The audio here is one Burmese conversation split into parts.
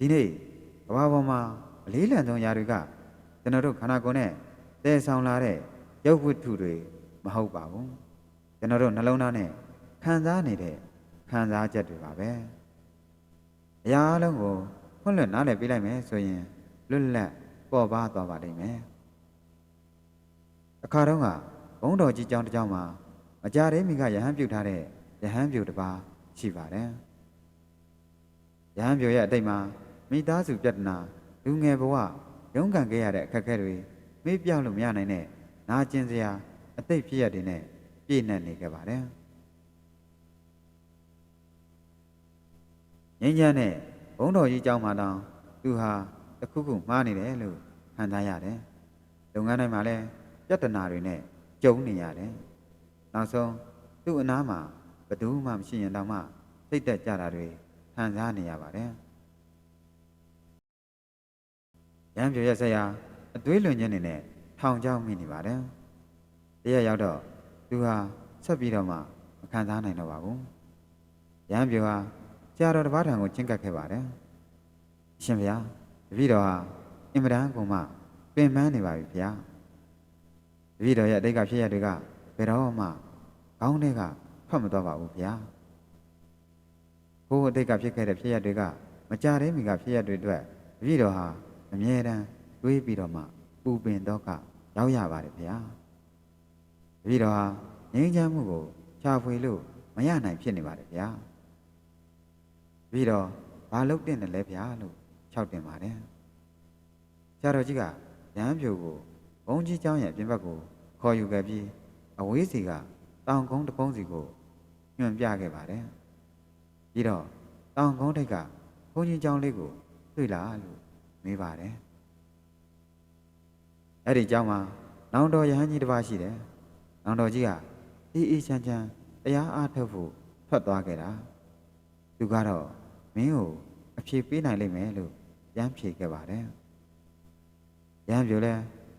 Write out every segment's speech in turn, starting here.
ဒီနေ့ကမ္ဘာပေါ်မှာအလေးလံဆုံးຢာတွေကကျွန်တော်တို့ခန္ဓာကိုယ်နဲ့တည်ဆောင်လာတဲ့ရုပ်ဝတ္ထုတွေမဟုတ်ပါဘူးကျွန်တော်တို့နှလုံးသားနဲ့ခံစားနေတဲ့ခံစားချက်တွေပါပဲအရာအလုံးကိုဖွင့်လွှတ်နားလည်ပေးလိုက်မယ်ဆိုရင်လွတ်လပ်ပေါ်ပါသွားပါလိမ့်မယ်အခါတုန်းကဘုံတော်ကြီးကျောင်းတစ်ကျောင်းမှာအကြရဲမိကယဟန်ပြုတ်ထားတဲ့ယဟန်ပြုတ်တစ်ပါးရှိပါတယ်ယဟန်ပြုတ်ရဲ့အတိတ်မှာ မိသားစုပြဿနာလူငယ်ဘဝရုန်းကန်ခဲ့ရတဲ့အခက်အခဲတွေမေ့ပြောက်လို့မရနိုင်တဲ့နာကျင်စရာအတိတ်ဖြစ်ရတဲ့နဲ့ပြည့်နှက်နေခဲ့ပါတယ်ငင်းညံ့တဲ့ဘုံတော်ကြီးကျောင်းမှာတောင်သူဟာတစ်ခုခုမှားနေတယ်လို့ခံစားရတယ်လုပ်ငန်းတိုင်းမှာလည်းပြဿနာတွေနဲ့ကြုံနေရတယ်နောက်ဆုံးသူ့အနားမှာဘယ်သူမှမရှိရင်တောင်မှစိတ်သက်ကြတာတွေခံစားနေရပါတယ် ရံပြည့်ရဲ့ဆက်ရာအသွေးလွန်ခြင်းနေနဲ့ထောင်ချောင်းမိနေပါတယ်တရက်ရောက်တော့သူဟာဆက်ပြီးတော့မှမခံစားနိုင်တော့ပါဘူးရံပြည့်ဟာကြာတော်တစ်ပါးထံကိုချင်းကပ်ခဲ့ပါတယ်အရှင်ဘုရားတပည့်တော်ဟာအင်မတန်ကုန်မှပင်ပန်းနေပါပြီဗျာတပည့်တော်ရဲ့အတိတ်ကဖြစ်ရတွေကဘယ်တော့မှခေါင်းထဲကထွက်မသွားပါဘူးဗျာဘိုးအတိတ်ကဖြစ်ခဲ့တဲ့ဖြစ်ရတွေကမကြတဲ့မိကဖြစ်ရတွေအတွက်တပည့်တော်ဟာ အမြဲတမ်းတွေးပြီးတော့မှပူပင်တော့ကရောက်ရပါတယ်ဗျာတပည့်တော်ဟာငြိမ်းချမ်းမှုကိုခြာဖွေလို့မရနိုင်ဖြစ်နေပါတယ်ဗျာတပည့်တော်ဘာလုပ်တင်တယ်လဲဗျာလို့ခြောက်တင်ပါတယ်ဆရာတော်ကြီးကလမ်းပြိုကိုဘုံကြီးကျောင်းရဲ့ပြင်ဘက်ကိုခေါ်ယူခဲ့ပြီးအဝေးစီကတောင်ကုန်းတပုံးစီကိုညွှန်ပြခဲ့ပါတယ်ပြီးတော့တောင်ကုန်းထိပ်ကဘုံကြီးကျောင်းလေးကိုတွေ့လာလို့ မေးပါတယ်အဲ့ဒီကျောင်းမှာနောင်တော်ယဟန်ကြီးတစ်ပါးရှိတယ်နောင်တော်ကြီးကအေးအေးချမ်းချမ်းတရားအားထုတ်ဖို့ထွက်သွားခဲ့တာသူကတော့မင်းကိုအဖြေပေးနိုင်လိမ့်မယ်လို့ရမ်းဖြေခဲ့ပါတယ်ရမ်းပြောလဲ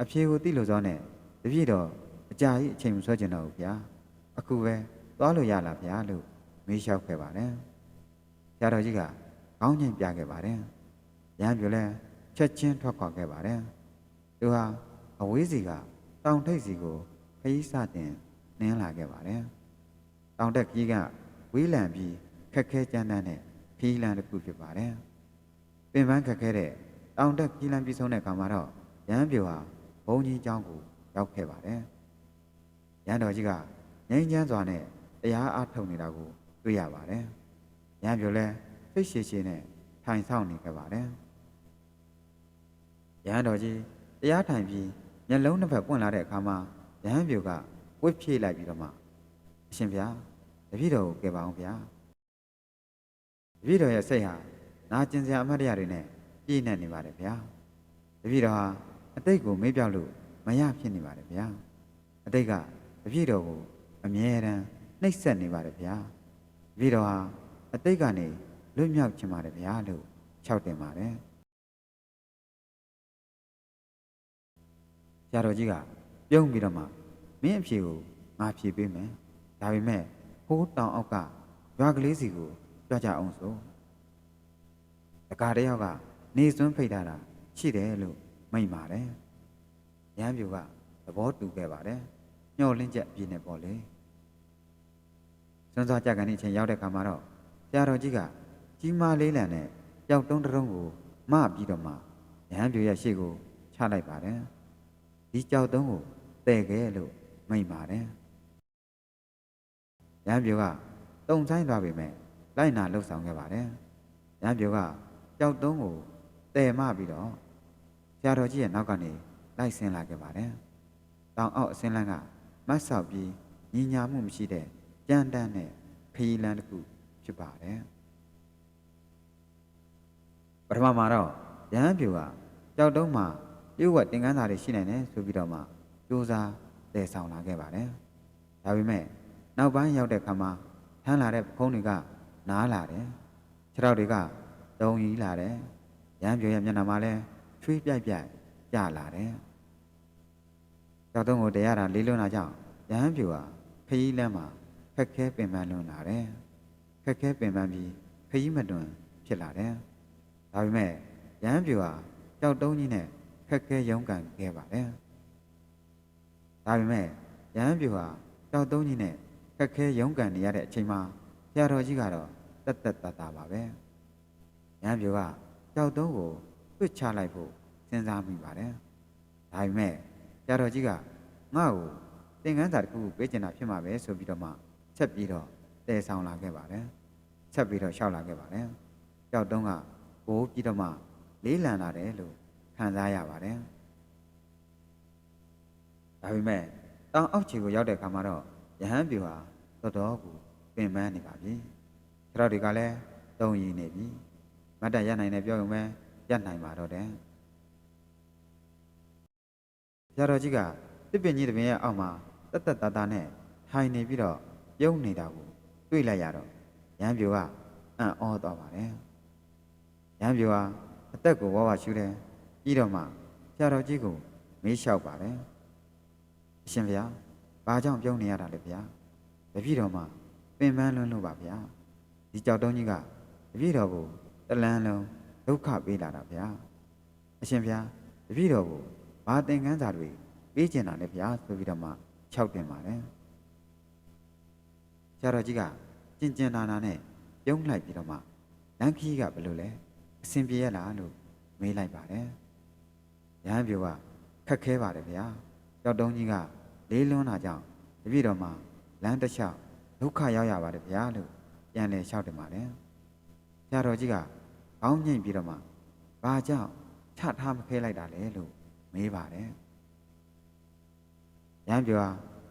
အဖြေကိုသိလို့စောနဲ့တပြည့်တော့အကြာကြီးအချိန်မဆွဲကျင်တော့ဘူးဗျာအခုပဲသွားလို့ရလားဗျာလို့မေးလျှောက်ခဲ့ပါတယ်ဆရာတော်ကြီးကကောင်းချင်ပြခဲ့ပါတယ်ရမ်းပြောလဲ ချက်ချင်းထွက်ခွာခဲ့ပါတယ်။သူဟာအဝေးစီကတောင်ထိပ်စီကိုခရီးစတင်နင်းလာခဲ့ပါတယ်။တောင်တက်ကြီးကဝေးလံပြီးခက်ခဲကြမ်းတမ်းတဲ့ခီးလမ်းတစ်ခုဖြစ်ပါတယ်။ပင်ပန်းခက်ခဲတဲ့တောင်တက်ခီးလမ်းပြီးဆုံးတဲ့အခါမှာတော့ရန်ပြိုဟာဘုံကြီးကျောင်းကိုရောက်ခဲ့ပါတယ်။ရန်တော်ကြီးကငြိမ်းချမ်းစွာနဲ့တရားအားထုတ်နေတာကိုတွေ့ရပါတယ်။ရန်ပြိုလည်းစိတ်ရှည်ရှည်နဲ့ထိုင်ဆောင်နေခဲ့ပါတယ်။ ရဟန်းတော်ကြီးတရားထိုင်ပြီးမျက်လုံးနှစ်ဖက်ပွင့်လာတဲ့အခါမှာရဟန်းပြိုကဝစ်ဖြည့်လိုက်ပြီးတော့မှအရှင်ဘုရားတပည့်တော်ကိုကယ်ပါအောင်ဗျာတပည့်တော်ရဲ့စိတ်ဟာနာကျင်စရာအမှတ်တရတွေနဲ့ပြည့်နေနေပါတယ်ဗျာတပည့်တော်ဟာအတိတ်ကိုမေ့ပြောက်လို့မရဖြစ်နေပါတယ်ဗျာအတိတ်ကတပည့်တော်ကိုအမြဲတမ်းနှိပ်စက်နေပါတယ်ဗျာတပည့်တော်ဟာအတိတ်ကနေလွတ်မြောက်ချင်ပါတယ်ဗျာလို့ခြောက်တင်ပါတယ် ရာတော်ကြီးကပြုံးပြီးတော့မှမင်းအဖြေကိုငါဖြေပေးမယ်ဒါပေမဲ့ဟိုးတောင်အောက်ကရွာကလေးစီကိုကြွကြအောင်ဆိုတကားတယောက်ကနေစွန်းဖိတ်ထားတာရှိတယ်လို့မိန့်ပါတယ်ရဟန်းပြူကသဘောတူခဲ့ပါတယ်ညှော်လင့်ချက်ပြည့်နေပေါ့လေစွန်းစွာကြကန်နေချိန်ရောက်တဲ့ခါမှာတော့ဆရာတော်ကြီးကကြီးမားလေးလံနဲ့ကြောက်တုံးတုံးကိုမပြီးတော့မှရဟန်းပြူရဲ့ရှေ့ကိုချလိုက်ပါတယ် ဒီကြောက်တုံးကိုတဲ့ခဲ့လို့မိန့်ပါတယ်ရဟန်းပြူကတုံဆိုင်သွားပြီမဲ့လိုက်နာလှုပ်ဆောင်ခဲ့ပါတယ်ရဟန်းပြူကကြောက်တုံးကိုတဲ့မပြီးတော့ဆရာတော်ကြီးရဲ့နောက်ကနေလိုက်ဆင်းလာခဲ့ပါတယ်။တောင်အောက်အစင်းလန်းကမတ်ဆောက်ပြီးညီညာမှုမရှိတဲ့ကြမ်းတမ်းတဲ့ခရီးလမ်းတစ်ခုဖြစ်ပါတယ်။ပထမမှာတော့ရဟန်းပြူကကြောက်တုံးမှာ ပြုတ်ဝက်တင်ကန်းစာတွေရှိနိုင်တယ်ဆိုပြီးတော့မှစူးစမ်းတည်ဆောင်လာခဲ့ပါတယ်။ဒါပေမဲ့နောက်ပိုင်းရောက်တဲ့ခါမှာထမ်းလာတဲ့ဖုံးတွေကနားလာတယ်။ခြေထောက်တွေကတုံကြီးလာတယ်။ရဟန်းပြူရဲ့မျက်နှာမှာလည်းချွေးပြိုက်ပြိုက်ကြလာတယ်။ကြောက်တုံးကိုတရားတာလေးလွန်းလာကြောင်းရဟန်းပြူဟာခရီးလမ်းမှာခက်ခဲပင်ပန်းလွန်းလာတယ်။ခက်ခဲပင်ပန်းပြီးခရီးမတွင်ဖြစ်လာတယ်။ဒါပေမဲ့ရဟန်းပြူဟာကြောက်တုံးကြီးနဲ့ ခက်ခဲရုန်းကန်ခဲ့ပါတယ်ဒါပေမဲ့ရဟန်းပြူဟာကြောက်တုံးကြီးနဲ့ခက်ခဲရုန်းကန်နေရတဲ့အချိန်မှာဆရာတော်ကြီးကတော့တက်တက်တတာပါပဲရဟန်းပြူကကြောက်တုံးကိုတွစ်ချလိုက်ဖို့စဉ်းစားမိပါတယ်ဒါပေမဲ့ဆရာတော်ကြီးကငါ့ကိုသင်္ကန်းစာတစ်ခုခုပေးချင်တာဖြစ်မှာပဲဆိုပြီးတော့မှချက်ပြီးတော့တည်ဆောင်လာခဲ့ပါတယ်ချက်ပြီးတော့ရှောက်လာခဲ့ပါတယ်ကြောက်တုံးကကိုးပြီးတော့မှလေးလံလာတယ်လို့ ခံစားရပါတယ်ဒါပေမဲ့တောင်အောက်ခြေကိုရောက်တဲ့အခါမှာတော့ယဟန်ပြူဟာတော်တော်ကိုပင်ပန်းနေပါပြီခြေထောက်တွေကလည်းတုံရည်နေပြီမတ်တက်ရနိုင်တယ်ပြောရုံပဲရနိုင်ပါတော့တယ်ဆရာတော်ကြီးကတစ်ပင်ကြီးတစ်ပင်ရဲ့အောက်မှာတက်တက်တာတာနဲ့ထိုင်နေပြီးတော့ပြုံးနေတာကိုတွေ့လိုက်ရတော့ရဟန်းပြူကအံ့ဩသွားပါတယ်ရဟန်းပြူဟာအသက်ကိုဝါဝရှူတယ် ပြီးတော့မှဆရာတော်ကြီးကိုမေးလျှောက်ပါတယ်အရှင်ဗျာဘာကြောင့်ပြုံးနေရတာလဲဗျာတပည့်တော်မှပင်ပန်းလွန်းလို့ပါဗျာဒီကြောက်တုံးကြီးကတပည့်တော်ကိုတလန်းလုံးဒုက္ခပေးလာတာဗျာအရှင်ဗျာတပည့်တော်ကိုဘာသင်္ကန်းစာတွေပေးကျင်တာလဲဗျာဆိုပြီးတော့မှခြောက်တင်ပါတယ်ဆရာတော်ကြီးကကျင်ကျင်နာနာနဲ့ပြုံးလိုက်ပြီးတော့မှလမ်းခီးကဘယ်လိုလဲအဆင်ပြေရလားလို့မေးလိုက်ပါတယ် ရဟန်းပြိုကခက်ခဲပါတယ်ဗျာကြောက်တုံးကြီးကလေးလွန်းတာကြောင့်တပည့်တော်မှလမ်းတစ်လျှောက်ဒုက္ခရောက်ရပါတယ်ဗျာလို့ပြန်လဲလျှောက်တယ်ပါတယ်ဆရာတော်ကြီးကခေါင်းငိမ့်ပြီးတော့မှဘာကြောင့်ချထားမခဲလိုက်တာလဲလို့မေးပါတယ်ရဟန်းပြိုက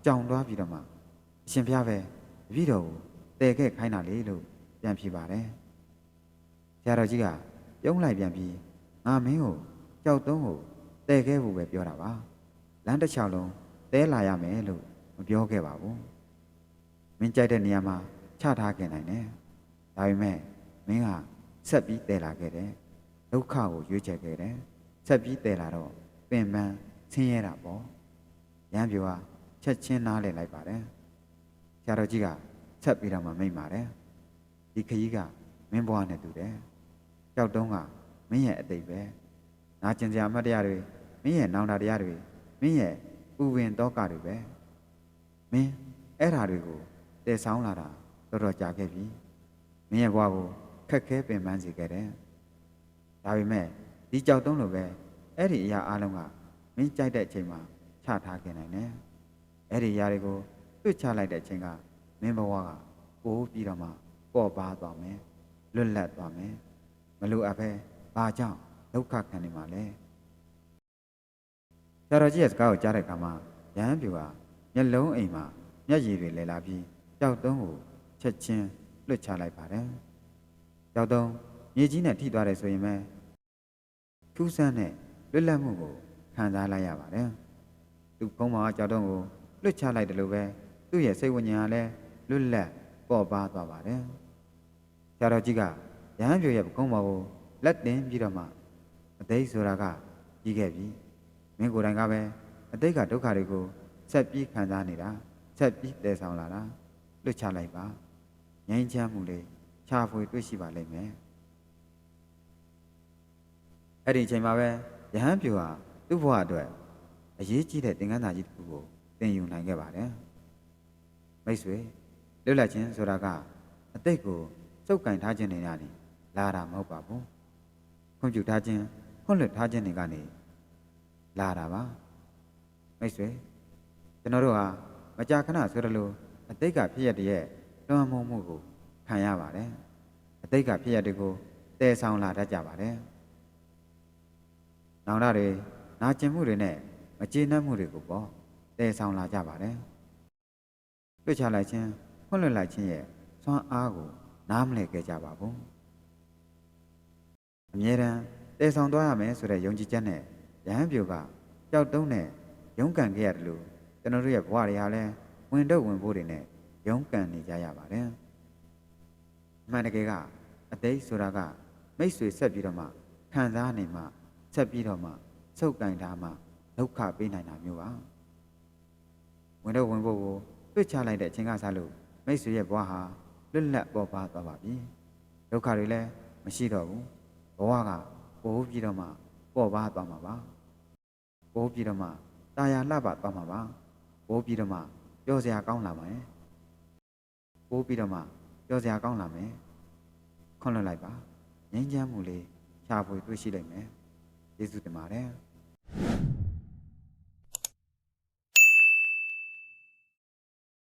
ကြောင်သွားပြီးတော့မှအရှင်ဘုရားပဲတပည့်တော်ကိုတည်ခဲ့ခိုင်းတာလေလို့ပြန်ဖြေပါတယ်ဆရာတော်ကြီးကပြုံးလိုက်ပြန်ပြီးငါမင်းကိုကြောက်တုံးကို တည်ခဲ့ဖို့ပဲပြောတာပါလမ်းတစ်ချောင်းလုံးတဲလာရမယ်လို့မပြောခဲ့ပါဘူးမင်းကြိုက်တဲ့နေရာမှာချထားခဲ့နိုင်တယ်ဒါပေမဲ့မင်းကဆက်ပြီးတည်လာခဲ့တယ်ဒုက္ခကိုရွေးချယ်ခဲ့တယ်ဆက်ပြီးတည်လာတော့ပင်ပန်းဆင်းရဲတာပေါ့ရမ်းပြိုကချက်ချင်းနားလည်လိုက်ပါတယ်ဆရာတော်ကြီးကဆက်ပြီးတော့မှမိတ်ပါတယ်ဒီခကြီးကမင်းဘွားနဲ့တူတယ်ကြောက်တုံးကမင်းရဲ့အတိတ်ပဲ နာကျင်စရာအမှတ်တရားတွေမင်းရဲ့နောင်တတရားတွေမင်းရဲ့ပူပင်တောကတွေပဲမင်းအဲ့ဓာတွေကိုတည်ဆောင်လာတာတော်တော်ကြာခဲ့ပြီမင်းရဲ့ဘွားကိုခက်ခဲပင်ပန်းစေခဲ့တယ်ဒါပေမဲ့ဒီကြောက်တုံးလိုပဲအဲ့ဒီအရာအလုံးကမင်းကြိုက်တဲ့အချိန်မှာချထားခဲ့နိုင်တယ်အဲ့ဒီအရာတွေကိုတွေ့ချလိုက်တဲ့အချိန်ကမင်းဘဝကပိုးပြီးတော့မှပေါ့ပါသွားမယ်လွတ်လပ်သွားမယ်မလို့အပ်ပဲဘာကြောင့် ဒုက္ခခံနေမှာလဲဆရာတော်ကြီးရဲ့စကားကိုကြားတဲ့အခါမှာရဟန်းပြူဟာမျက်လုံးအိမ်မှာမျက်ရည်တွေလဲလာပြီးကြောက်တုံးကိုချက်ချင်းလွတ်ချလိုက်ပါတယ်ကြောက်တုံးမြေကြီးနဲ့ထိသွားတယ်ဆိုရင်ပဲထူးဆန်းတဲ့လွတ်လပ်မှုကိုခံစားလိုက်ရပါတယ်သူဘုံမှာကြောက်တုံးကိုလွတ်ချလိုက်တယ်လို့ပဲသူ့ရဲ့စိတ်ဝိညာဉ်ကလည်းလွတ်လပ်ပေါ့ပါသွားပါတယ်ဆရာတော်ကြီးကရဟန်းပြူရဲ့ကုန်းပေါ်ကိုလက်တင်ပြီးတော့မှ အသိဆိုတာကကြီးခဲ့ပြီမင်းကိုယ်တိုင်ကပဲအတိတ်ကဒုက္ခတွေကိုဆက်ပြီးခံစားနေတာဆက်ပြီးတည်ဆောင်လာတာလွတ်ချလိုက်ပါငြိမ်းချမ်းမှုလေးချာဖွေတွေ့ရှိပါလိမ့်မယ်အဲ့ဒီအချိန်မှာပဲယဟန်ပြူဟာသူ့ဘဝအတွက်အရေးကြီးတဲ့သင်္ကန်းစာကြီးတစ်ခုကိုသင်ယူနိုင်ခဲ့ပါတယ်မိတ်ဆွေလွတ်လပ်ခြင်းဆိုတာကအတိတ်ကိုစုပ်ကင်ထားခြင်းတွေကနေလာတာမဟုတ်ပါဘူးခွင့်ပြုထားခြင်း ခွင့်လွှတ်ထားခြင်းတွေကနေလာတာပါမိတ်ဆွေကျွန်တော်တို့ဟာမကြာခဏဆိုရလို့အတိတ်ကဖြစ်ရတဲ့လွန်မှုမှုကိုခံရပါတယ်အတိတ်ကဖြစ်ရတဲ့ကိုတည်ဆောင်လာတတ်ကြပါတယ်နောင်တတွေနာကျင်မှုတွေနဲ့မကျေနပ်မှုတွေကိုပေါ့တည်ဆောင်လာကြပါတယ်ပြစ်ချလိုက်ခြင်းခွင့်လွှတ်လိုက်ခြင်းရဲ့စွမ်းအားကိုနားမလည်ခဲ့ကြပါဘူးအမြဲတမ်း တည်ဆောင်သွားရမယ်ဆိုတဲ့ယုံကြည်ချက်နဲ့ရဟန်းပြိုကကြောက်တုံးနဲ့ရုန်းကန်ခဲ့ရတယ်လို့ကျွန်တော်တို့ရဲ့ဘဝတွေဟာလည်းဝင်တော့ဝင်ဖို့တွေနဲ့ရုန်းကန်နေကြရပါတယ်အမှန်တကယ်ကအတိတ်ဆိုတာကမိတ်ဆွေဆက်ပြီးတော့မှခံစားနေမှဆက်ပြီးတော့မှစုပ်ကင်ထားမှဒုက္ခပေးနိုင်တာမျိုးပါဝင်တော့ဝင်ဖို့ကိုတွေ့ချလိုက်တဲ့အချိန်ကစားလို့မိတ်ဆွေရဲ့ဘဝဟာလွတ်လပ်ပေါ်ပါသွားပါပြီဒုက္ခတွေလည်းမရှိတော့ဘူးဘဝက ပိုးပြီးတော့မှပေါ့ပါသွားမှာပါပိုးပြီးတော့မှတာယာလှပသွားမှာပါပိုးပြီးတော့မှပြောစရာကောင်းလာမယ်ပိုးပြီးတော့မှပြောစရာကောင်းလာမယ်ခွန်လွတ်လိုက်ပါငြိမ်းချမ်းမှုလေးရှားဖွေတွေ့ရှိလိုက်မယ်ကျေးဇူးတင်ပါတယ်